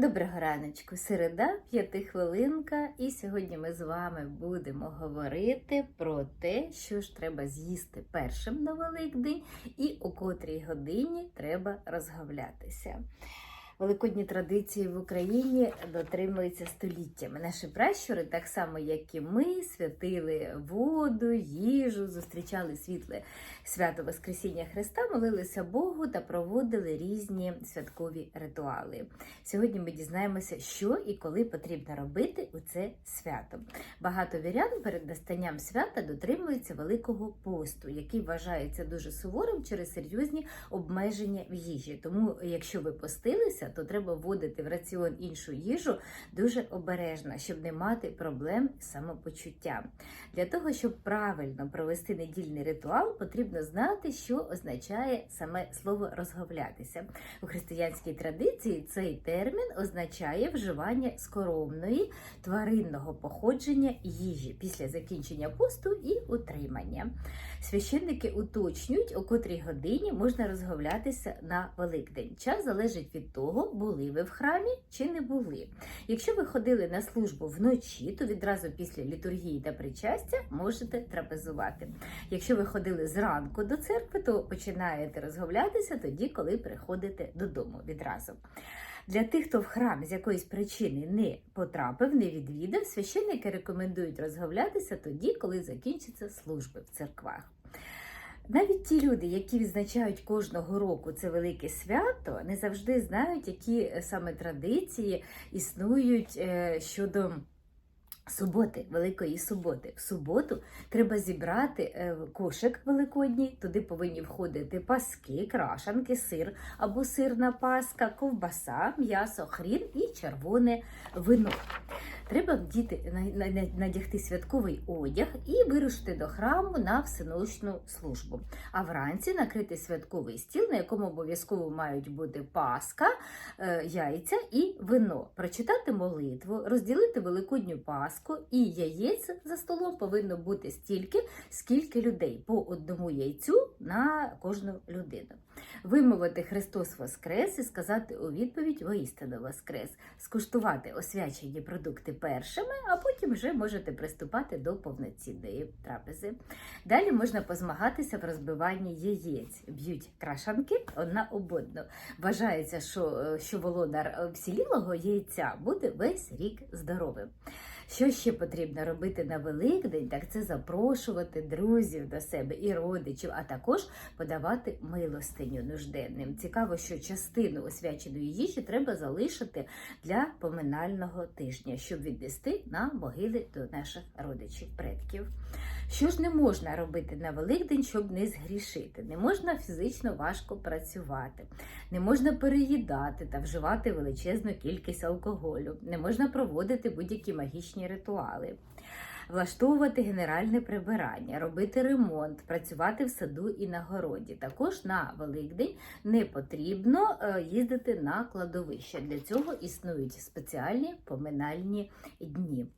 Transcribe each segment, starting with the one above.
Доброго раночку, середа, п'ятихвилинка, і сьогодні ми з вами будемо говорити про те, що ж треба з'їсти першим на Великдень і у котрій годині треба розговлятися. Великодні традиції в Україні дотримуються століттями. Наші пращури, так само як і ми, святили воду, їжу, зустрічали світле свято Воскресіння Христа, молилися Богу та проводили різні святкові ритуали. Сьогодні ми дізнаємося, що і коли потрібно робити у це свято. Багато вірян перед настанням свята дотримуються Великого посту, який вважається дуже суворим через серйозні обмеження в їжі. Тому, якщо ви постилися, то треба вводити в раціон іншу їжу дуже обережно, щоб не мати проблем з самопочуттям. Для того, щоб правильно провести недільний ритуал, потрібно знати, що означає саме слово розговлятися. У християнській традиції цей термін означає вживання скоромної тваринного походження їжі після закінчення посту і утримання. Священники уточнюють, у котрій годині можна розговлятися на Великдень. Час залежить від того, були ви в храмі чи не були. Якщо ви ходили на службу вночі, то відразу після літургії та причастя можете трапезувати. Якщо ви ходили зранку до церкви, то починаєте розговлятися тоді, коли приходите додому відразу. Для тих, хто в храм з якоїсь причини не потрапив, не відвідав, священники рекомендують розговлятися тоді, коли закінчаться служби в церквах. Навіть ті люди, які відзначають кожного року це велике свято, не завжди знають, які саме традиції існують е, щодо. Суботи, Великої суботи. В суботу треба зібрати е, кошик великодній, туди повинні входити паски, крашанки, сир або сирна паска, ковбаса, м'ясо, хрін і червоне вино. Треба на- надягти святковий одяг і вирушити до храму на всеночну службу. А вранці накрити святковий стіл, на якому обов'язково мають бути паска, е, яйця і вино. Прочитати молитву, розділити великодню паску і яєць за столом повинно бути стільки, скільки людей по одному яйцю на кожну людину. Вимовити Христос Воскрес і сказати у відповідь воістину Воскрес, скуштувати освячені продукти першими, а потім вже можете приступати до повноцінної трапези. Далі можна позмагатися в розбиванні яєць. Б'ють крашанки одна об одну. Вважається, що, е, що володар е, всілілого яйця буде весь рік здоровим. Що ще потрібно робити на Великдень, так це запрошувати друзів до себе і родичів, а також подавати милостиню нужденним. Цікаво, що частину освяченої їжі треба залишити для поминального тижня, щоб віднести на могили до наших родичів, предків. Що ж не можна робити на Великдень, щоб не згрішити? Не можна фізично важко працювати, не можна переїдати та вживати величезну кількість алкоголю, не можна проводити будь-які магічні ритуали. Влаштовувати генеральне прибирання, робити ремонт, працювати в саду і на городі. Також на Великдень не потрібно е, їздити на кладовище. Для цього існують спеціальні поминальні дні.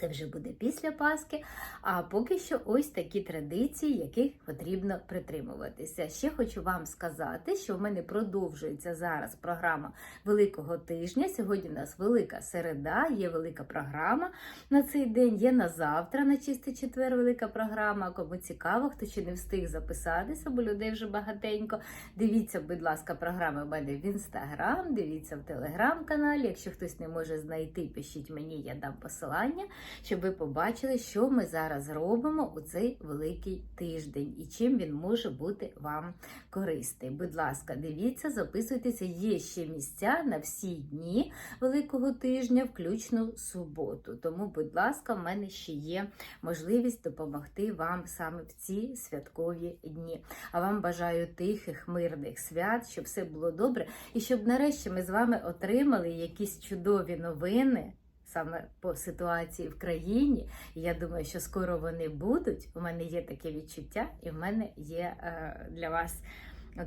Це вже буде після Пасхи. А поки що ось такі традиції, яких потрібно притримуватися. Ще хочу вам сказати, що в мене продовжується зараз програма Великого тижня. Сьогодні у нас велика середа, є велика програма на цей день. Є на завтра, на чистий четвер, велика програма. Кому цікаво, хто ще не встиг записатися, бо людей вже багатенько. Дивіться, будь ласка, програми в мене в інстаграм, дивіться в телеграм-каналі. Якщо хтось не може знайти, пишіть мені, я дам посилання щоб ви побачили, що ми зараз робимо у цей великий тиждень і чим він може бути вам корисний. Будь ласка, дивіться, записуйтеся. Є ще місця на всі дні великого тижня, включно суботу. Тому, будь ласка, в мене ще є можливість допомогти вам саме в ці святкові дні. А вам бажаю тихих, мирних свят, щоб все було добре, і щоб нарешті ми з вами отримали якісь чудові новини саме по ситуації в країні. Я думаю, що скоро вони будуть. У мене є таке відчуття, і в мене є е, для вас.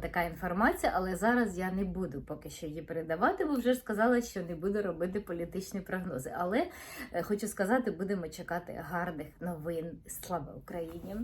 Така інформація, але зараз я не буду поки що її передавати, бо вже сказала, що не буду робити політичні прогнози. Але е, хочу сказати, будемо чекати гарних новин. Слава Україні!